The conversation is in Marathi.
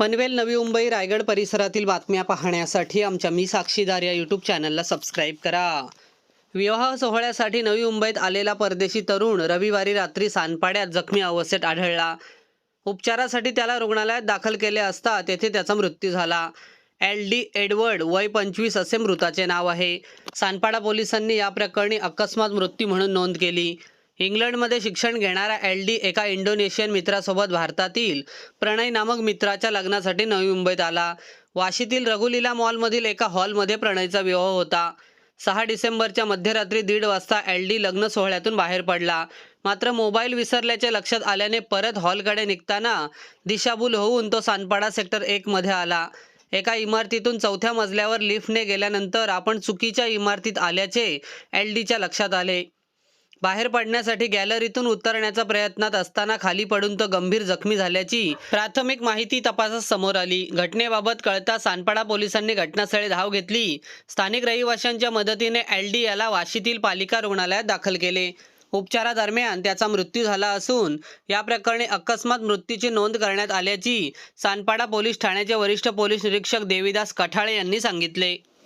पनवेल नवी मुंबई रायगड परिसरातील बातम्या पाहण्यासाठी आमच्या मी साक्षीदार या यूट्यूब चॅनलला सबस्क्राईब करा. विवाह सोहळ्यासाठी नवी मुंबईत आलेला परदेशी तरुण रविवारी रात्री सानपाड्यात जखमी अवस्थेत आढळला. उपचारासाठी त्याला रुग्णालयात दाखल केले असता तेथे त्याचा मृत्यू झाला. एल डी एडवर्ड वय पंचवीस असे मृताचे नाव आहे. सानपाडा पोलिसांनी या प्रकरणी अकस्मात मृत्यू म्हणून नोंद केली. इंग्लंडमध्ये शिक्षण घेणारा एल डी एका इंडोनेशियन मित्रासोबत भारतातील प्रणय नामक मित्राच्या लग्नासाठी नवी मुंबईत आला. वाशीतील रघुलीला मॉलमधील एका हॉलमध्ये प्रणयचा विवाह होता. सहा डिसेंबरच्या मध्यरात्री दीड वाजता एल डी लग्न सोहळ्यातून बाहेर पडला. मात्र मोबाईल विसरल्याचे लक्षात आल्याने परत हॉलकडे निघताना दिशाभूल होऊन तो सानपाडा सेक्टर एकमध्ये आला. एका इमारतीतून चौथ्या मजल्यावर लिफ्टने गेल्यानंतर आपण चुकीच्या इमारतीत आल्याचे एल डीच्या लक्षात आले. बाहेर पडण्यासाठी गॅलरीतून उतरण्याच्या प्रयत्नात असताना खाली पडून तो गंभीर जखमी झाल्याची प्राथमिक माहिती तपासात समोर आली. घटनेबाबत कळता सानपाडा पोलिसांनी घटनास्थळी धाव घेतली. स्थानिक रहिवाशांच्या मदतीने एल डी याला वाशीतील पालिका रुग्णालयात दाखल केले. उपचारादरम्यान त्याचा मृत्यू झाला असून या प्रकरणी अकस्मात मृत्यूची नोंद करण्यात आल्याची सानपाडा पोलीस ठाण्याचे वरिष्ठ पोलीस निरीक्षक देविदास कठाळे यांनी सांगितले.